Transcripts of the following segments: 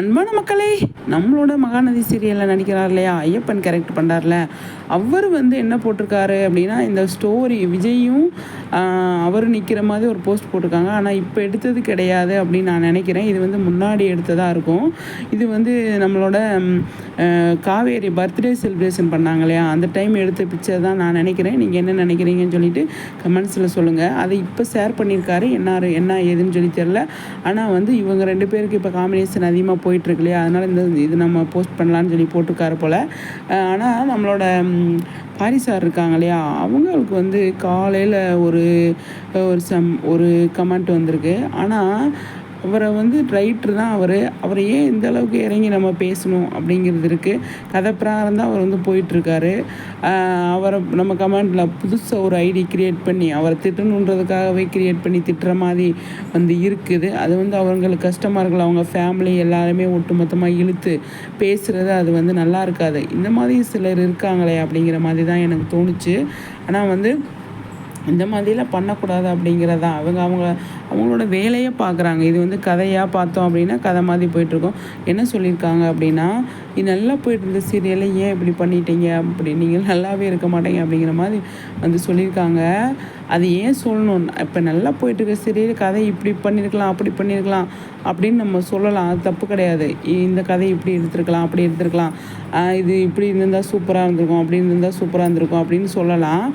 அன்பான மக்களே நம்மளோட மகாநதி சீரியலில் நடிக்கிறார் இல்லையா? ஐயப்பன் கேரக்டர் பண்ணுறாருல அவர் வந்து என்ன போட்டிருக்காரு அப்படின்னா இந்த ஸ்டோரி விஜயும் அவர் நிற்கிற மாதிரி ஒரு போஸ்ட் போட்டிருக்காங்க. ஆனால் இப்போ எடுத்தது கிடையாது அப்படின்னு நான் நினைக்கிறேன். இது வந்து முன்னாடி எடுத்ததாக இருக்கும். இது வந்து நம்மளோட காவேரி பர்த்டே செலிப்ரேஷன் பண்ணாங்க இல்லையா அந்த டைம் எடுத்த பிக்சர் தான் நான் நினைக்கிறேன். நீங்கள் என்ன நினைக்கிறீங்கன்னு சொல்லிட்டு கமெண்ட்ஸில் சொல்லுங்கள் அதை இப்போ ஷேர் பண்ணியிருக்காரு. என்ன என்ன ஏதுன்னு சொல்லி தெரில ஆனால் வந்து இவங்க ரெண்டு பேருக்கு இப்போ காம்பினேஷன் அதிகமாக போயிட்டுருக்கு இல்லையா அதனால் இந்த இது நம்ம போஸ்ட் பண்ணலான்னு சொல்லி போட்டிருக்காரு போல். ஆனால் நம்மளோட பாரிசார் சார் இருக்காங்க இல்லையா அவங்களுக்கு வந்து காலையில் ஒரு ஒரு சம் ஒரு கமெண்ட் வந்திருக்கு. ஆனால் அவரை வந்து ரைட்ரு தான் அவர். அவரை ஏன் இந்த அளவுக்கு இறங்கி நம்ம பேசணும் அப்படிங்கிறது இருக்குது கதை பிரகாரம் தான் அவர் வந்து போயிட்டுருக்காரு. அவரை நம்ம கமெண்டில் புதுசாக ஒரு ஐடி கிரியேட் பண்ணி அவரை திட்டணுன்றதுக்காகவே கிரியேட் பண்ணி திட்டுற மாதிரி வந்து இருக்குது. அது வந்து அவங்களுக்கு கஷ்டமாக இருக்கல அவங்க ஃபேமிலி எல்லாருமே ஒட்டுமொத்தமாக இழுத்து பேசுகிறது அது வந்து நல்லா இருக்காது. இந்த மாதிரி சிலர் இருக்காங்களே அப்படிங்கிற மாதிரி தான் எனக்கு தோணுச்சு. ஆனால் வந்து இந்த மாதிரிலாம் பண்ணக்கூடாது அப்படிங்கிறது? தான் அவங்க அவங்க அவங்களோட வேலையை பார்க்குறாங்க. இது வந்து கதையாக பார்த்தோம் அப்படின்னா கதை மாதிரி போயிட்டுருக்கோம். என்ன சொல்லியிருக்காங்க அப்படின்னா இது நல்லா போயிட்டு இருந்த சீரியலை ஏன் இப்படி பண்ணிட்டீங்க? அப்படி நீங்கள் நல்லாவே இருக்க மாட்டீங்க. அப்படிங்கிற மாதிரி வந்து சொல்லியிருக்காங்க. அது ஏன் சொல்லணும்? இப்போ நல்லா போயிட்டுருக்க. சரி சீரியல் கதை இப்படி பண்ணியிருக்கலாம் அப்படி பண்ணியிருக்கலாம் அப்படின்னு நம்ம சொல்லலாம். அது தப்பு கிடையாது. இந்த கதை இப்படி எடுத்துருக்கலாம் அப்படி எடுத்துருக்கலாம். இது இப்படி இருந்திருந்தால் சூப்பராக இருந்திருக்கும் அப்படி இருந்திருந்தால் சூப்பராக இருந்திருக்கும் அப்படின்னு சொல்லலாம்.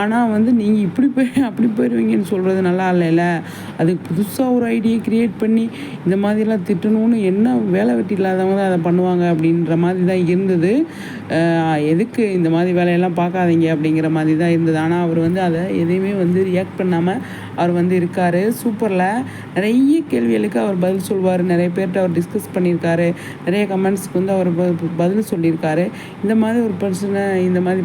ஆனால் வந்து நீங்கள் இப்படி போய் அப்படி போயிடுவீங்கன்னு சொல்கிறது நல்லா இல்லைல்ல. அதுக்கு புதுசாக ஒரு ஐடியை க்ரியேட் பண்ணி இந்த மாதிரிலாம் திட்டணும்னு என்ன வேலை வெட்டி இல்லாதவங்க தான் அதை பண்ணுவாங்க அப்படின்ற மாதிரி தான் இருந்தது. எதுக்கு இந்த மாதிரி வேலையெல்லாம் பார்க்காதீங்க அப்படிங்கிற மாதிரி தான் இருந்தது. ஆனால் அவர் வந்து அதை எதையுமே வந்து ரியாக்ட் பண்ணாமல் அவர் வந்து இருக்கார். சூப்பரில் நிறைய கேள்விகளுக்கு அவர் பதில் சொல்வார். நிறைய பேர்கிட்ட அவர் டிஸ்கஸ் பண்ணியிருக்காரு. நிறைய கமெண்ட்ஸ்க்கு வந்து அவர் ப- பதில் சொல்லியிருக்காரு. இந்த மாதிரி ஒரு பர்சனை இந்த மாதிரி